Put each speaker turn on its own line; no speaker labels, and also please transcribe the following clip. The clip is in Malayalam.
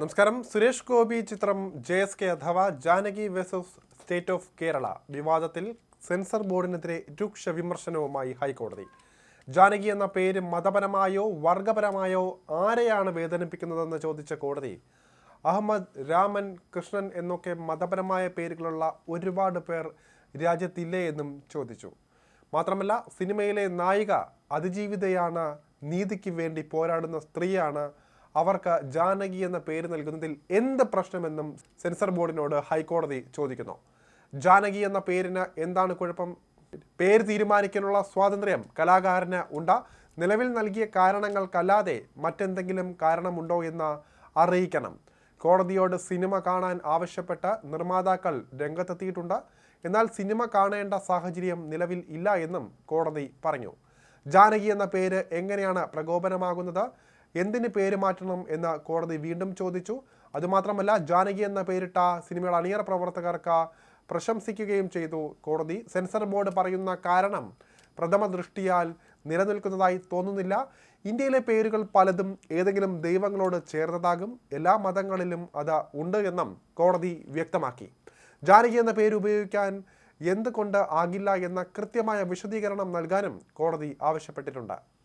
നമസ്കാരം. സുരേഷ് ഗോപി ചിത്രം ജെ എസ് കെ അഥവാ Janaki versus state of Kerala വിവാദത്തിൽ സെൻസർ ബോർഡിനെതിരെ രൂക്ഷ വിമർശനവുമായി ഹൈക്കോടതി. ജാനകി എന്ന പേര് മതപരമായോ വർഗപരമായോ ആരെയാണ് വേദനിപ്പിക്കുന്നതെന്ന് ചോദിച്ച കോടതി. അഹമ്മദ് രാമൻ കൃഷ്ണൻ എന്നൊക്കെ മതപരമായ പേരുകളുള്ള ഒരുപാട് പേർ രാജ്യത്തില്ലേ എന്നും ചോദിച്ചു. മാത്രമല്ല സിനിമയിലെ നായിക അതിജീവിതയാണ് നീതിക്ക് വേണ്ടി പോരാടുന്ന സ്ത്രീയാണ് അവർക്ക് ജാനകി എന്ന പേര് നൽകുന്നതിൽ എന്ത് പ്രശ്നമെന്നും സെൻസർ ബോർഡിനോട് ഹൈക്കോടതി ചോദിക്കുന്നു. ജാനകി എന്ന പേരിന് എന്താണ് കുഴപ്പം? പേര് തീരുമാനിക്കാനുള്ള സ്വാതന്ത്ര്യം കലാകാരന് ഉണ്ട്. നിലവിൽ നൽകിയ കാരണങ്ങൾക്കല്ലാതെ മറ്റെന്തെങ്കിലും കാരണമുണ്ടോ എന്ന് അറിയിക്കണം. കോടതിയോട് സിനിമ കാണാൻ ആവശ്യപ്പെട്ട് നിർമ്മാതാക്കൾ രംഗത്തെത്തിയിട്ടുണ്ട്. എന്നാൽ സിനിമ കാണേണ്ട സാഹചര്യം നിലവിൽ ഇല്ല എന്നും കോടതി പറഞ്ഞു. ജാനകി എന്ന പേര് എങ്ങനെയാണ് പ്രകോപനമാകുന്നത്? എന്തിന് പേര് മാറ്റണം എന്ന് കോടതി വീണ്ടും ചോദിച്ചു. അതുമാത്രമല്ല ജാനകി എന്ന പേരിട്ട സിനിമയുടെ അണിയറ പ്രവർത്തകർക്ക് പ്രശംസിക്കുകയും ചെയ്തു. കോടതി സെൻസർ ബോർഡ് പറയുന്ന കാരണം പ്രഥമ ദൃഷ്ടിയാൽ നിലനിൽക്കുന്നതായി തോന്നുന്നില്ല. ഇന്ത്യയിലെ പേരുകൾ പലതും ഏതെങ്കിലും ദൈവങ്ങളോട് ചേർന്നതാകും. എല്ലാ മതങ്ങളിലും അത് ഉണ്ട് എന്നും കോടതി വ്യക്തമാക്കി. ജാനകി എന്ന പേര് ഉപയോഗിക്കാൻ എന്തുകൊണ്ട് ആകില്ല എന്ന കൃത്യമായ വിശദീകരണം നൽകാനും കോടതി ആവശ്യപ്പെട്ടിട്ടുണ്ട്.